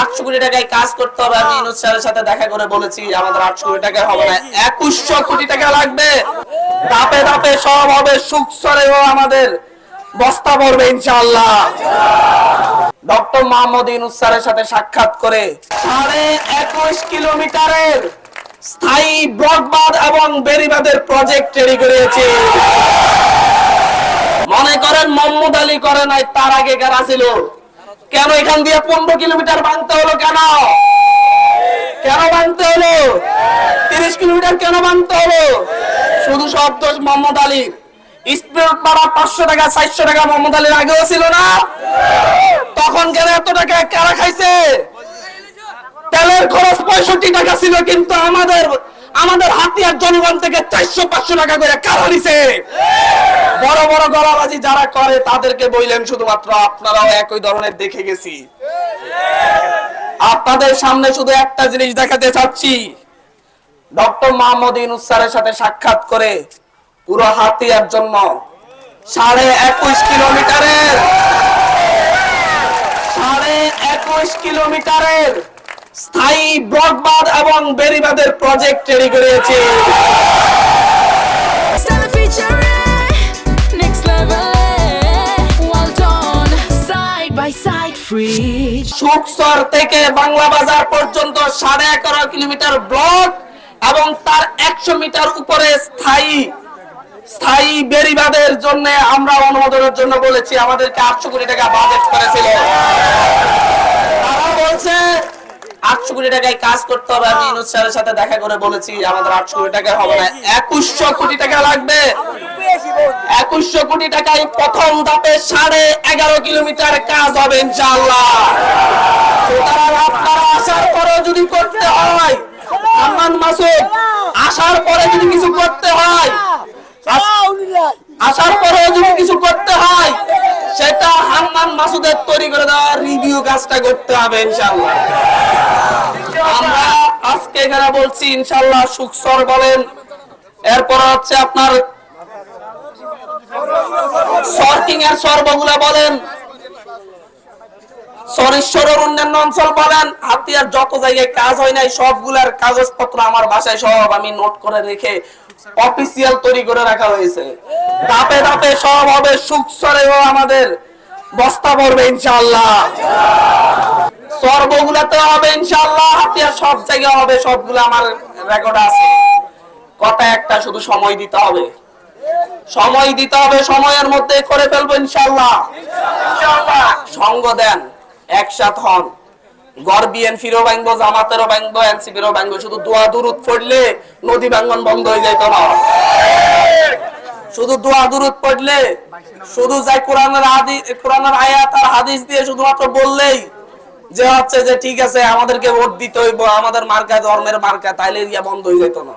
আটশো কোটি টাকায় কাজ করতে হবে। আমি ইনুস স্যারের সাথে দেখা করে বলেছি, আমাদের আটশো কোটি টাকা হবে না। একুশশো কোটি টাকা লাগবে। ধাপে ধাপে সব হবে, সুখ সরেও আমাদের বস্তা পড়বে ইনশাআল্লাহ। ডক্টর মোহাম্মদ ইউনুস স্যারের সাথে সাক্ষাৎ করে সাড়ে একুশ কিলোমিটারের স্থায়ী ব্রডবাদ এবং বেরিবাদের প্রজেক্ট তৈরি করেছে। মনে করেন মোহাম্মদ আলী করে নাই, তার আগে কারা ছিল কেন এখান দিয়ে পনেরো কিলোমিটার ভাঙতে হলো কেন? কেন ভাঙতে হলো? তিরিশ কিলোমিটার কেন ভাঙতে হলো? শুধু সব মোহাম্মদ আলীর। স্পিড পাঁচশো টাকা, চারশো টাকা মোহাম্মদ আলীর আগেও ছিল না? তখন কেন এত টাকা কারা খাইছে? তেলের খরচ পঁয়ষট্টি টাকা ছিল, কিন্তু আমাদের আমাদের হাতিয়ার জনগণ থেকে চারশো, পাঁচশো টাকা করে কারা নিছে? বড় বড় গলাবাজি যারা করে, তাদেরকে বললেন শুধুমাত্র আপনারাও একই ধরনের দেখে গেছি। আপনাদের সামনে শুধু একটা জিনিস দেখাতে চাচ্ছি। ডক্টর মোহাম্মদ ইউনুস স্যারের সাথে সাক্ষাৎ করে পুরো হাতিয়ার জন্য সাড়ে একুশ কিলোমিটারের, সাড়ে একুশ কিলোমিটারের স্থায়ী ব্রডবাদ এবং বেরিবাদের প্রজেক্ট তৈরি করেছে। সুকসর থেকে বাংলা বাজার পর্যন্ত সাড়ে এগারো কিলোমিটার ব্লক এবং তার একশো মিটার উপরে স্থায়ী স্থায়ী বেরিবাদের জন্য আমরা অনুমোদনের জন্য বলেছি, আমাদেরকে আটশো কোটি টাকা বাজেট করেছিল। তারা বলছে, আটশো কোটি টাকায় কাজ করতে হবে। আমি ইনুস স্যারের সাথে দেখা করে বলেছি, আমাদের আটশো কোটি টাকা হবে না, একুশশো কোটি টাকা লাগবে। একুশশো কোটি টাকায় প্রথম ধাপে সাড়ে এগারো কিলোমিটার কাজ হবে, ইনশাআল্লাহ। সুতরাং আপনারা আসার পরে যদি করতে হয় মাসুদ, আসার পরে যদি কিছু করতে হয়, আসার পরে যদি কিছু করতে হয়, সেটা হান্নান মাসুদের তৈরি করে দেওয়া রিভিউ কাজটা করতে হবে, ইনশাআল্লাহ। আমরা আজকে এখানে বলছি, ইনশাআল্লাহ সুখসর বলেন। এরপর হচ্ছে আপনার সর্কিং এর সর্বগুলা বলেন। অন্যান্য অঞ্চল বলেন, হাতিয়ার যত জায়গায় কাজ হয় নাই, সবগুলার কাগজপত্র আমার বাসায় সব আমি নোট করে রেখে অফিসিয়াল তৈরি করে রাখা হয়েছে। ধাপে ধাপে সব হবে আমাদের বস্তা পড়বে ইনশাআল্লাহ। সর্বগুলাতে হবে ইনশাআল্লাহ, হাতিয়ার সব জায়গায় হবে, সবগুলো আমার রেকর্ড আছে। কথা একটা, শুধু সময় দিতে হবে। সময় দিতে হবে, সময়ের মধ্যে করে ফেলব ইনশাআল্লাহ। সঙ্গ দেন, একসাথ হন। জামাতেরও এনসিপিরও শুধু দোয়া পড়লে নদী বন্ধ হয়ে শুধু দোয়া পড়লে, শুধু যাই কোরআনের কোরআনের আয়াত আর হাদিস দিয়ে শুধুমাত্র বললেই যে হচ্ছে যে ঠিক আছে, আমাদেরকে ভোট দিতে হইব, আমাদের মার্কা ধর্মের মার্কা তাইলে ইয়া বন্ধ হয়ে যেত না